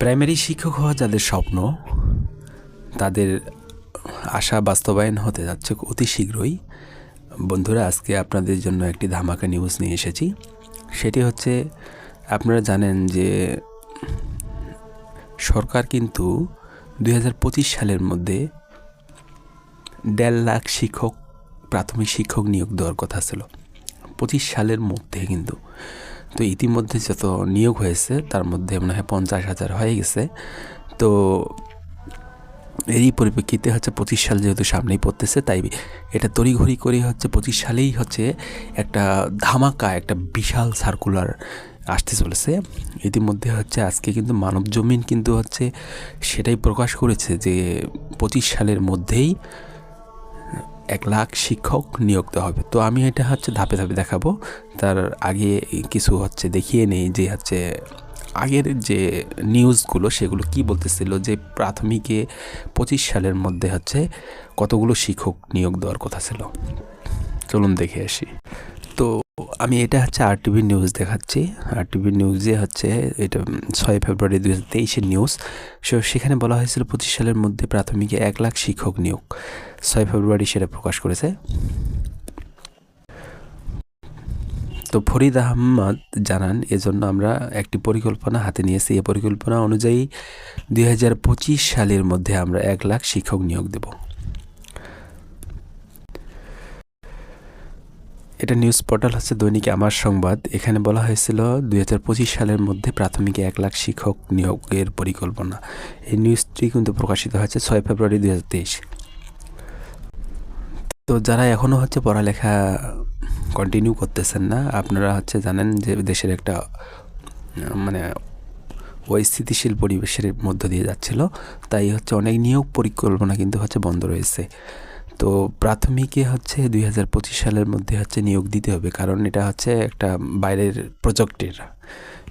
Primary শিক্ষক হওয়া যাদের স্বপ্ন, তাদের আশা বাস্তবায়ন হতে যাচ্ছে অতি শীঘ্রই। বন্ধুরা, আজকে আপনাদের জন্য একটি ধামাকা নিউজ নিয়ে এসেছি। সেটি হচ্ছে, আপনারা জানেন যে সরকার কিন্তু দু হাজার পঁচিশ সালের মধ্যে দেড় লাখ শিক্ষক, প্রাথমিক শিক্ষক নিয়োগ দেওয়ার কথা ছিল। পঁচিশ সালের মধ্যে কিন্তু। তো ইতিমধ্যে যত নিয়োগ হয়েছে, তার মধ্যে মনে হয় পঞ্চাশ হাজার হয়ে গেছে। তো এরই পরিপ্রেক্ষিতে হচ্ছে পঁচিশ সাল যেহেতু সামনেই পড়তেছে, তাই এটা তড়িঘড়ি করে হচ্ছে পঁচিশ সালেই হচ্ছে একটা ধামাকা, একটা বিশাল সার্কুলার আসতে চলেছে। ইতিমধ্যে হচ্ছে আজকে কিন্তু মানব জমিন কিন্তু হচ্ছে সেটাই প্রকাশ করেছে যে পঁচিশ সালের মধ্যেই এক লাখ শিক্ষক নিয়োগ দেওয়া হবে। তো আমি এটা হচ্ছে ধাপে ধাপে দেখাবো। তার আগে কিছু হচ্ছে দেখিয়ে নেই যে হচ্ছে আগের যে নিউজগুলো সেগুলো কি বলতেছিল যে প্রাথমিকে পঁচিশ সালের মধ্যে হচ্ছে কতগুলো শিক্ষক নিয়োগ দেওয়ার কথা ছিল। চলুন দেখে আসি। আমি এটা হচ্ছে আর টিভি নিউজ দেখাচ্ছি। আর টিভি নিউজে হচ্ছে এটা ছয় ফেব্রুয়ারি দু হাজার তেইশের নিউজ সো সেখানে বলা হয়েছিল পঁচিশ সালের মধ্যে প্রাথমিকে এক লাখ শিক্ষক নিয়োগ। ছয় ফেব্রুয়ারি সেটা প্রকাশ করেছে। তো ফরিদ আহমদ জানান, এজন্য আমরা একটি পরিকল্পনা হাতে নিয়েছি। এই পরিকল্পনা অনুযায়ী দুই হাজার পঁচিশ সালের মধ্যে আমরা এক লাখ শিক্ষক নিয়োগ দেব। এটা নিউজ পোর্টাল হচ্ছে দৈনিক আমার সংবাদ। এখানে বলা হয়েছিল দুই হাজার পঁচিশ সালের মধ্যে প্রাথমিকে এক লাখ শিক্ষক নিয়োগের পরিকল্পনা। এই নিউজটি কিন্তু প্রকাশিত হয়েছে ছয় ফেব্রুয়ারি দুই হাজার তেইশ। তো যারা এখনও হচ্ছে পড়ালেখা কন্টিনিউ করতেছেন না, আপনারা হচ্ছে জানেন যে দেশের একটা মানে ওই স্থিতিশীল পরিবেশের মধ্য দিয়ে যাচ্ছিল। তাই হচ্ছে অনেক নিয়োগ পরিকল্পনা কিন্তু হচ্ছে বন্ধ রয়েছে। তো প্রাথমিকে হচ্ছে দুই হাজার পঁচিশ সালের মধ্যে হচ্ছে নিয়োগ দিতে হবে। কারণ এটা হচ্ছে একটা বাইরের প্রজেক্টের।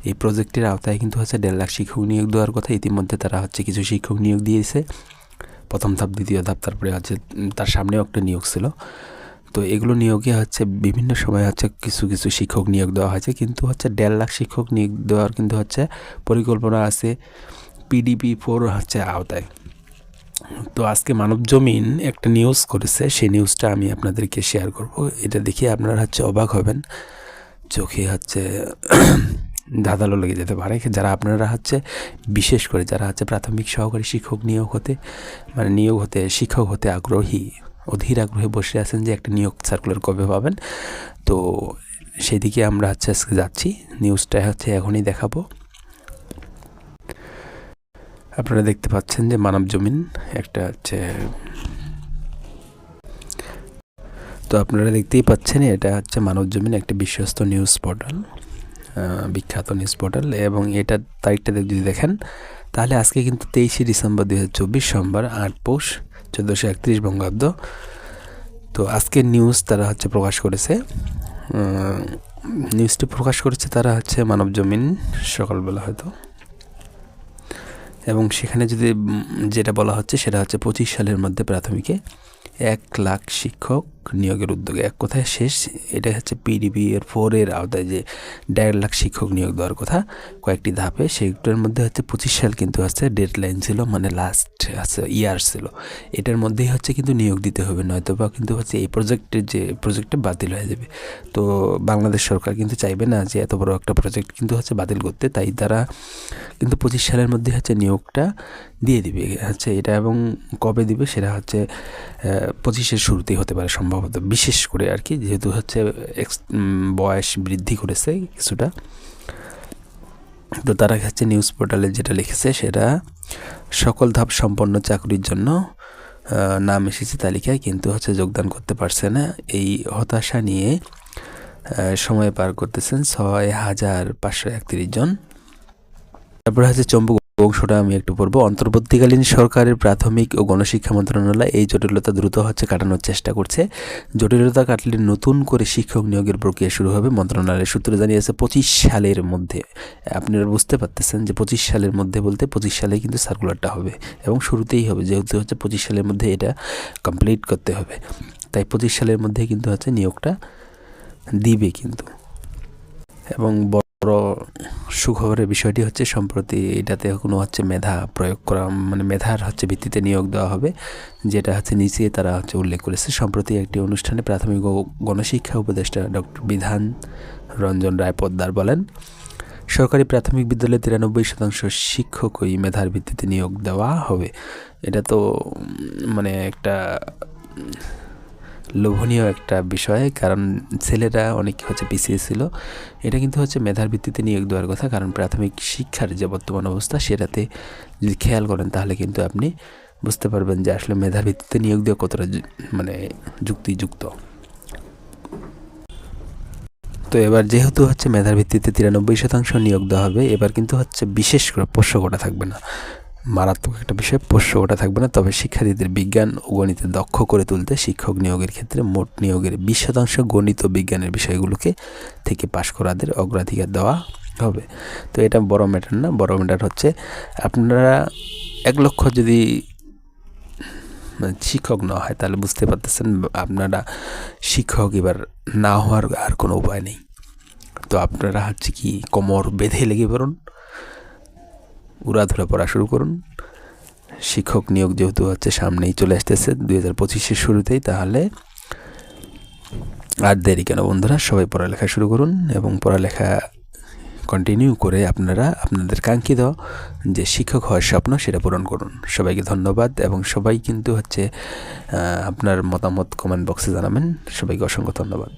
এই প্রজেক্টের আওতায় কিন্তু হচ্ছে দেড় লাখ শিক্ষক নিয়োগ দেওয়ার কথা ইতিমধ্যে তারা হচ্ছে কিছু শিক্ষক নিয়োগ দিয়েছে। প্রথম ধাপ, দ্বিতীয় ধাপ, তারপরে হচ্ছে তার সামনেও একটা নিয়োগ ছিল। তো এগুলো নিয়োগে হচ্ছে বিভিন্ন সময় হচ্ছে কিছু কিছু শিক্ষক নিয়োগ দেওয়া হয়েছে। কিন্তু হচ্ছে দেড় লাখ শিক্ষক নিয়োগ দেওয়ার কিন্তু হচ্ছে পরিকল্পনা আছে পিডিপি ফোর হচ্ছে আওতায়। তো আজকে মানব জমিন একটা নিউজ করেছে। সেই নিউজটা আমি আপনাদেরকে শেয়ার করব। এটা দেখে আপনারা হচ্ছে অবাক হবেন। চোখে হচ্ছে দাদালো লেগে যেতে পারে। যারা আপনারা হচ্ছে, বিশেষ করে যারা হচ্ছে প্রাথমিক সহকারী শিক্ষক নিয়োগ হতে মানে নিয়োগ হতে, শিক্ষক হতে আগ্রহী, অধীর আগ্রহে বসে আছেন যে একটা নিয়োগ সার্কুলার কবে পাবেন। তো সেদিকে আমরা হচ্ছে আজকে যাচ্ছি। নিউজটা হচ্ছে এখনই দেখাবো। আপনারা দেখতে পাচ্ছেন যে মানব জমিন একটা হচ্ছে তো আপনারা দেখতেই পাচ্ছেন এটা হচ্ছে মানব জমিন একটা বিশ্বস্ত নিউজ পোর্টাল বিখ্যাত নিউজ পোর্টাল এবং এটার তারিখটা যদি দেখেন, তাহলে আজকে কিন্তু তেইশে ডিসেম্বর দু হাজার চব্বিশ সোমবার আট পৌষ চোদ্দোশো একত্রিশ বঙ্গাব্দ। তো আজকের নিউজ তারা হচ্ছে প্রকাশ করেছে নিউজটি প্রকাশ করেছে তারা হচ্ছে মানব জমিন সকালবেলা হয়তো। এবং সেখানে যদি যেটা বলা হচ্ছে সেটা হচ্ছে পঁচিশ সালের মধ্যে প্রাথমিকে এক লাখ শিক্ষক নিয়োগের উদ্যোগে। এক কথায় শেষ এটা হচ্ছে পিডিবি এর ফোরের আওতায় যে দেড় লাখ শিক্ষক নিয়োগ দেওয়ার কথা, কয়েকটি ধাপে সেইটার মধ্যে হচ্ছে পঁচিশ সাল কিন্তু হচ্ছে ডেড লাইন ছিল মানে লাস্ট আছে ইয়ার ছিল। এটার মধ্যেই হচ্ছে কিন্তু নিয়োগ দিতে হবে নয়তো বা কিন্তু হচ্ছে এই প্রজেক্টের যে প্রজেক্টটা বাতিল হয়ে যাবে। তো বাংলাদেশ সরকার কিন্তু চাইবে না যে এত বড় একটা প্রজেক্ট কিন্তু হচ্ছে বাতিল করতে, তাই তারা কিন্তু পঁচিশ সালের মধ্যে হচ্ছে নিয়োগটা দিয়ে দিবে। হচ্ছে এটা এবং কবে দিবে সেটা হচ্ছে পঁচিশের শুরুতেই হতে পারে সম্ভবত, বিশেষ করে আর কি, যেহেতু হচ্ছে বয়স বৃদ্ধি করেছে কিছুটা। তো তারা হচ্ছে নিউজ পোর্টালে যেটা লিখেছে, সেটা সকল ধাপ সম্পন্ন চাকরির জন্য নাম এসেছে তালিকায়, কিন্তু হচ্ছে যোগদান করতে পারছে না। এই হতাশা নিয়ে সময় পার করতেছেন ছয় হাজার পাঁচশো একত্রিশ জন। তারপরে হচ্ছে চম্বুক অংশটা আমি একটু পড়ব। অন্তর্বর্তীকালীন সরকারের প্রাথমিক ও গণশিক্ষা মন্ত্রণালয় এই জটিলতা দ্রুত হচ্ছে কাটানোর চেষ্টা করছে। জটিলতা কাটলে নতুন করে শিক্ষক নিয়োগের প্রক্রিয়া শুরু হবে মন্ত্রণালয়ের সূত্রে জানিয়েছে পঁচিশ সালের মধ্যে। আপনারা বুঝতে পারতেছেন যে পঁচিশ সালের মধ্যে বলতে পঁচিশ সালে কিন্তু সার্কুলারটা হবে এবং শুরুতেই হবে, যেহেতু হচ্ছে পঁচিশ সালের মধ্যে এটা কমপ্লিট করতে হবে। তাই পঁচিশ সালের মধ্যে কিন্তু হচ্ছে নিয়োগটা দিবে কিন্তু। এবং বড় সুখবরের বিষয়টি হচ্ছে, সম্প্রতি এটাতে কোনো হচ্ছে মেধা প্রয়োগ করা মানে মেধার হচ্ছে ভিত্তিতে নিয়োগ দেওয়া হবে, যেটা হচ্ছে নিচে তারা হচ্ছে উল্লেখ করেছে। সম্প্রতি একটি অনুষ্ঠানে প্রাথমিক ও গণশিক্ষা উপদেষ্টা ডক্টর বিধান রঞ্জন রায় পোদ্দার বলেন, সরকারি প্রাথমিক বিদ্যালয়ে তিরানব্বই শতাংশ শিক্ষকই মেধার ভিত্তিতে নিয়োগ দেওয়া হবে। এটা তো মানে একটা লোভনীয় একটা বিষয়, কারণ ছেলেরা অনেক হচ্ছে পিছিয়ে ছিল। এটা কিন্তু হচ্ছে মেধার ভিত্তিতে নিয়োগ দেওয়ার কথা, কারণ প্রাথমিক শিক্ষার যে বর্তমান অবস্থা, সেটাতে যদি খেয়াল করেন, তাহলে কিন্তু আপনি বুঝতে পারবেন যে আসলে মেধার ভিত্তিতে নিয়োগ দেওয়া কতটা মানে যুক্তিযুক্ত। তো এবার যেহেতু হচ্ছে মেধার ভিত্তিতে তিরানব্বই শতাংশ নিয়োগ দেওয়া হবে, এবার কিন্তু হচ্ছে বিশেষ করে পোষ্য কোটা থাকবে না। মারাত্মক একটা বিষয়, পোষ্য ওটা থাকবে না। তবে শিক্ষার্থীদের বিজ্ঞান ও গণিতে দক্ষ করে তুলতে শিক্ষক নিয়োগের ক্ষেত্রে মোট নিয়োগের বিশ শতাংশ গণিত বিজ্ঞানের বিষয়গুলোকে থেকে পাশ করাদের অগ্রাধিকার দেওয়া হবে। তো এটা বড় ম্যাটার না, বড় ম্যাটার হচ্ছে আপনারা এক লক্ষ যদি মানে শিক্ষক না হয়, তাহলে বুঝতে পারতেছেন আপনারা শিক্ষক এবার না হওয়ার আর কোনো উপায় নেই। তো আপনারা হচ্ছে কি কোমর বেঁধে লেগে পড়ুন। উড়াধুরা পড়া শুরু করুন। শিক্ষক নিয়োগ যেহেতু হচ্ছে সামনেই চলে আসতেছে দুই হাজার পঁচিশের শুরুতেই, তাহলে আর দেরি কেন বন্ধুরা? সবাই পড়ালেখা শুরু করুন এবং পড়ালেখা কন্টিনিউ করে আপনারা আপনাদের কাঙ্ক্ষিত যে শিক্ষক হওয়ার স্বপ্ন সেটা পূরণ করুন। সবাইকে ধন্যবাদ এবং সবাই কিন্তু হচ্ছে আপনার মতামত কমেন্ট বক্সে জানাবেন। সবাইকে অসংখ্য ধন্যবাদ।